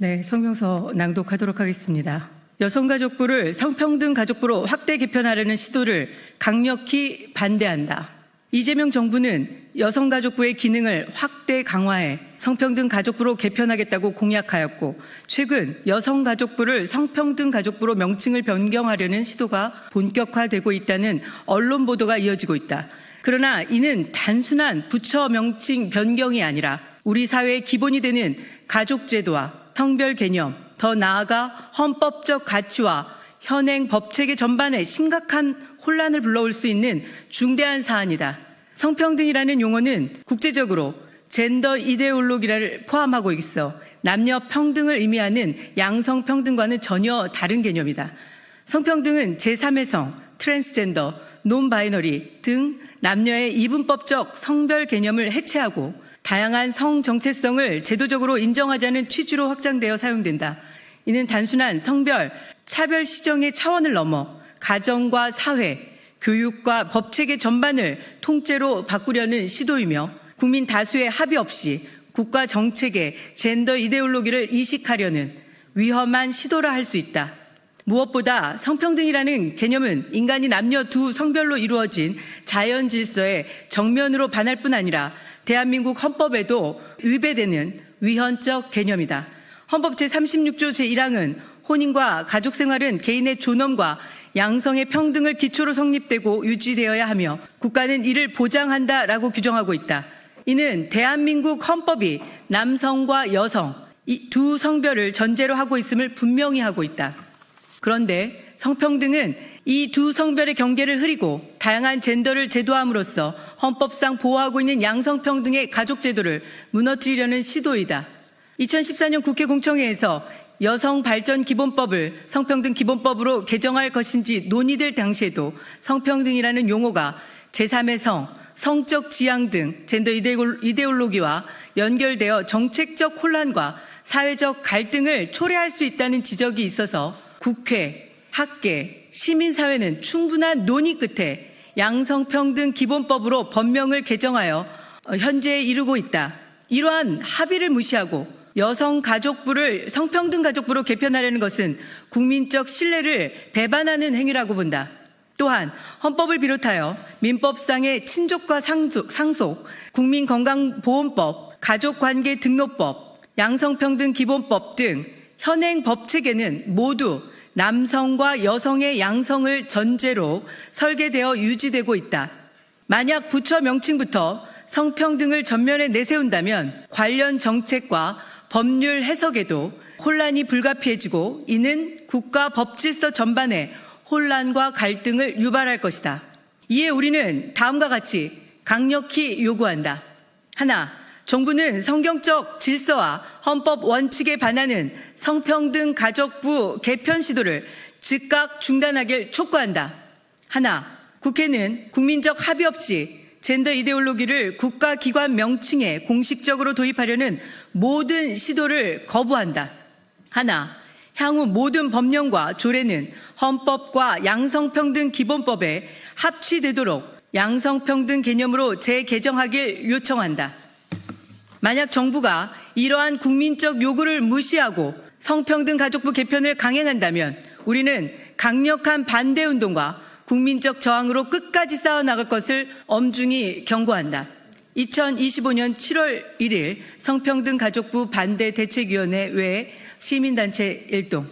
네, 성명서 낭독하도록 하겠습니다. 여성가족부를 성평등 가족부로 확대 개편하려는 시도를 강력히 반대한다. 이재명 정부는 여성가족부의 기능을 확대 강화해 성평등 가족부로 개편하겠다고 공약하였고, 최근 여성가족부를 성평등 가족부로 명칭을 변경하려는 시도가 본격화되고 있다는 언론 보도가 이어지고 있다. 그러나 이는 단순한 부처 명칭 변경이 아니라 우리 사회의 기본이 되는 가족제도와 성별 개념, 더 나아가 헌법적 가치와 현행 법체계 전반에 심각한 혼란을 불러올 수 있는 중대한 사안이다. 성평등이라는 용어는 국제적으로 젠더 이데올로기를 포함하고 있어 남녀 평등을 의미하는 양성 평등과는 전혀 다른 개념이다. 성평등은 제3의 성, 트랜스젠더, 논바이너리 등 남녀의 이분법적 성별 개념을 해체하고 다양한 성 정체성을 제도적으로 인정하자는 취지로 확장되어 사용된다. 이는 단순한 성별, 차별 시정의 차원을 넘어 가정과 사회, 교육과 법체계 전반을 통째로 바꾸려는 시도이며 국민 다수의 합의 없이 국가 정책의 젠더 이데올로기를 이식하려는 위험한 시도라 할 수 있다. 무엇보다 성평등이라는 개념은 인간이 남녀 두 성별로 이루어진 자연 질서에 정면으로 반할 뿐 아니라 대한민국 헌법에도 위배되는 위헌적 개념이다. 헌법 제36조 제1항은 혼인과 가족 생활은 개인의 존엄과 양성의 평등을 기초로 성립되고 유지되어야 하며 국가는 이를 보장한다라고 규정하고 있다. 이는 대한민국 헌법이 남성과 여성 이두 성별을 전제로 하고 있음을 분명히 하고 있다. 그런데 성평등은 이 두 성별의 경계를 흐리고 다양한 젠더를 제도함으로써 헌법상 보호하고 있는 양성평등의 가족제도를 무너뜨리려는 시도이다. 2014년 국회 공청회에서 여성 발전 기본법을 성평등 기본법으로 개정할 것인지 논의될 당시에도 성평등이라는 용어가 제3의 성, 성적 지향 등 젠더 이데올로기와 연결되어 정책적 혼란과 사회적 갈등을 초래할 수 있다는 지적이 있어서 국회, 학계, 시민사회는 충분한 논의 끝에 양성평등 기본법으로 법령을 개정하여 현재에 이르고 있다. 이러한 합의를 무시하고 여성가족부를 성평등 가족부로 개편하려는 것은 국민적 신뢰를 배반하는 행위라고 본다. 또한 헌법을 비롯하여 민법상의 친족과 상속, 상속 국민건강보험법, 가족관계등록법, 양성평등기본법 등 현행 법 체계는 모두 남성과 여성의 양성을 전제로 설계되어 유지되고 있다. 만약 부처 명칭부터 성평등을 전면에 내세운다면 관련 정책과 법률 해석에도 혼란이 불가피해지고 이는 국가 법질서 전반에 혼란과 갈등을 유발할 것이다. 이에 우리는 다음과 같이 강력히 요구한다. 하나, 정부는 성경적 질서와 헌법 원칙에 반하는 성평등 가족부 개편 시도를 즉각 중단하길 촉구한다. 하나, 국회는 국민적 합의 없이 젠더 이데올로기를 국가기관 명칭에 공식적으로 도입하려는 모든 시도를 거부한다. 하나, 향후 모든 법령과 조례는 헌법과 양성평등 기본법에 합치되도록 양성평등 개념으로 재개정하길 요청한다. 만약 정부가 이러한 국민적 요구를 무시하고 성평등 가족부 개편을 강행한다면 우리는 강력한 반대 운동과 국민적 저항으로 끝까지 싸워나갈 것을 엄중히 경고한다. 2025년 7월 1일 성평등 가족부 반대 대책위원회 외 시민단체 일동